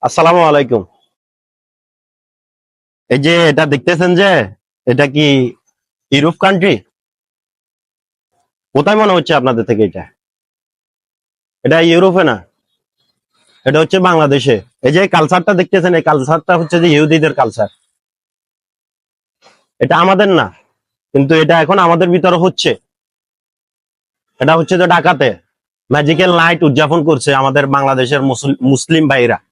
আসসালামু আলাইকুম। এই যে এটা দেখতেছেন যে, এটা কি ইউরোপ কান্ট্রি কোথায় মনে হচ্ছে আপনাদের থেকে এটা? এটা ইউরোপে না? এটা হচ্ছে বাংলাদেশে। এই যে কালচারটা দেখতেছেন, এই কালচারটা হচ্ছে যে ইহুদিদের কালচার এটা আমাদের না, কিন্তু এটা এখন আমাদের ভিতরে হচ্ছে। এটা হচ্ছে যে ঢাকাতে ম্যাজিক্যাল নাইট উদযাপন করছে আমাদের বাংলাদেশের মুসল- মুসলিম ভাইরা।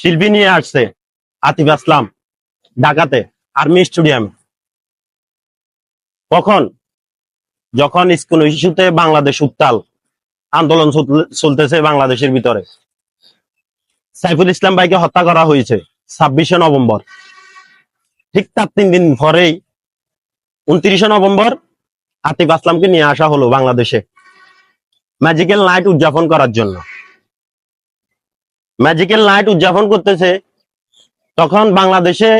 শিল্পী নিয়ে আসছে আতিফ আসলাম, ঢাকাতে, আর্মি স্টেডিয়াম। কখন? যখন স্কুল ইস্যুতে বাংলাদেশ উত্তাল, আন্দোলন চলতেছে বাংলাদেশের ভিতরে। সাইফুল ইসলাম ভাইকে হত্যা করা হয়েছে ছাব্বিশে নভেম্বর। ঠিক তার তিন দিন পরেই উনত্রিশে নভেম্বর আতিফ আসলামকে নিয়ে আসা হলো বাংলাদেশে। ম্যাজিক্যাল নাইট উদযাপন করার জন্য। ম্যাজিক্যাল নাইট উদযাপন করতেছে, তখন বাংলাদেশে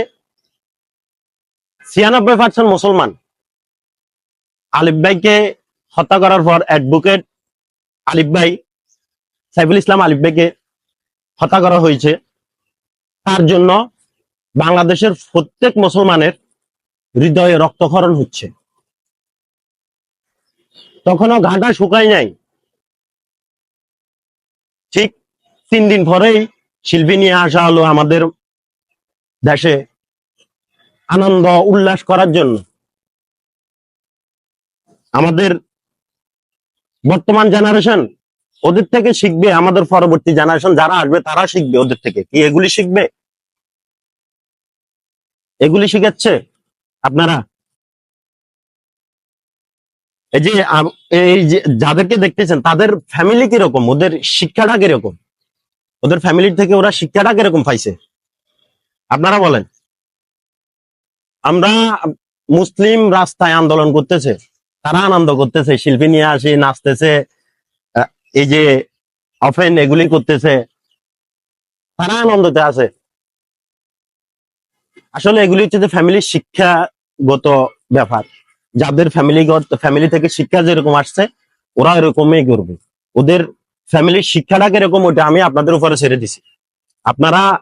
ছিয়ানব্বই পার্সেন্ট মুসলমান আলিফ ভাইকে হত্যা করার পর অ্যাডভোকেট আলিফ ভাই, সাইফুল ইসলাম আলিফ ভাইকে হত্যা করা হয়েছে। তার জন্য বাংলাদেশের প্রত্যেক মুসলমানের হৃদয়ে রক্তক্ষরণ হচ্ছে। তখনও ঘাটা শুকায় নাই। ঠিক তিন দিন পরেই শিল্পী নিয়ে আসা হলো আমাদের দেশে আনন্দ, উল্লাস করার জন্য। আমাদের বর্তমান জেনারেশন ওদের থেকে শিখবে, আমাদের পরবর্তী জেনারেশন যারা আসবে তারা শিখবে ওদের থেকে। কি এগুলি শিখবে? এগুলি শিখাচ্ছে আপনারা? এই যে এই যাদেরকে দেখতেছেন, তাদের ফ্যামিলি কীরকম? ওদের শিক্ষাটা কীরকম? ওদের ফ্যামিলির থেকে ওরা শিক্ষাটা কীরকম পাইছে? আপনারা বলেন। আমরা মুসলিম রাস্তায় আন্দোলন করতেছে, তারা আনন্দ করতেছে, শিল্পী নিয়ে আসি, নাচতেছে এই যে অফেন এগুলি করতেছে, তারা আনন্দতে আছে। আসলে এগুলি হচ্ছে যে ফ্যামিলির শিক্ষাগত ব্যাপার। যাদের ফ্যামিলিগত ফ্যামিলি থেকে শিক্ষা যেরকম আসছে, ওরা এরকমই করবে। ওদের ফ্যামিলির শিক্ষাটা কীরকম ওটা আমি আপনাদের উপরে ছেড়ে দিছি। আপনারা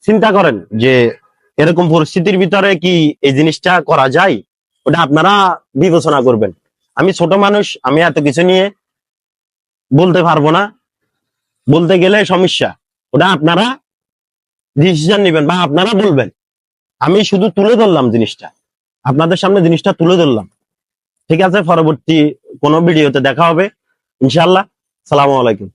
চিন্তা করেন যে এরকম পরিস্থিতির ভিতরে কি এই জিনিসটা করা যায়? ওটা আপনারা বিবেচনা করবেন। আমি ছোট মানুষ, আমি এত কিছু নিয়ে বলতে পারব না। বলতে গেলে সমস্যা। ওটা আপনারা ডিসিশন নেবেন বা আপনারা বলবেন। আমি শুধু তুলে ধরলাম জিনিসটা। আপনাদের সামনে জিনিসটা তুলে ধরলাম। ঠিক আছে, পরবর্তী কোনো ভিডিওতে দেখা হবে। ইনশাল্লাহ সালামু আলাইকুম।